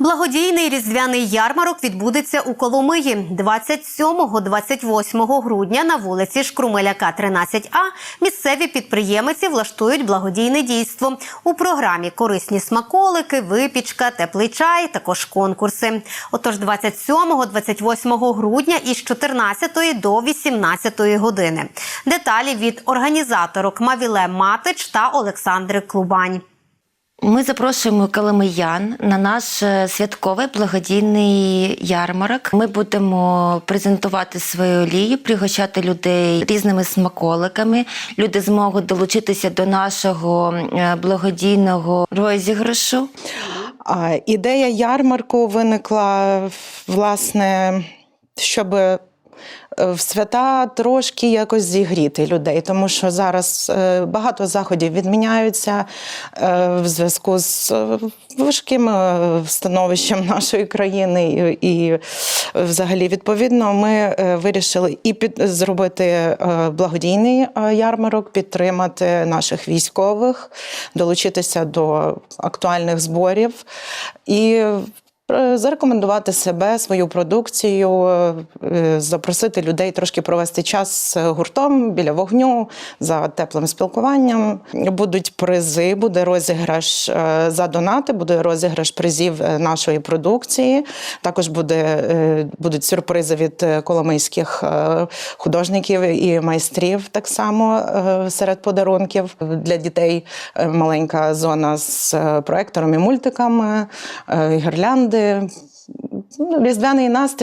Благодійний різдвяний ярмарок відбудеться у Коломиї 27-28 грудня на вулиці Шкрумеляка, 13А. Місцеві підприємиці влаштують благодійне дійство. У програмі корисні смаколики, випічка, теплий чай, також конкурси. Отож, 27-28 грудня із 14 до 18 години. Деталі від організаторок Мавіле Матич та Олександри Клубань. Ми запрошуємо коломиян на наш е, святковий благодійний ярмарок. Ми будемо презентувати свою олію, пригощати людей різними смаколиками. Люди зможуть долучитися до нашого е, благодійного розіграшу. А, Ідея ярмарку виникла власне, щоб в свята трошки якось зігріти людей, тому що зараз е, багато заходів відміняються е, в зв'язку з е, важким е, становищем нашої країни. І, взагалі, відповідно, ми е, вирішили і під зробити е, благодійний е, ярмарок, підтримати наших військових, долучитися до актуальних зборів і е, Зарекомендувати себе, свою продукцію, е, запросити людей трошки провести час гуртом біля вогню за теплим спілкуванням. Будуть призи, буде розіграш е, за донати, буде розіграш призів е, нашої продукції. Також буде, е, будуть сюрпризи від е, коломийських е, художників і майстрів. Так само е, серед подарунків для дітей е, маленька зона з е, проектором і мультиками, е, гірлянди. Ну, Різдвяний настрій.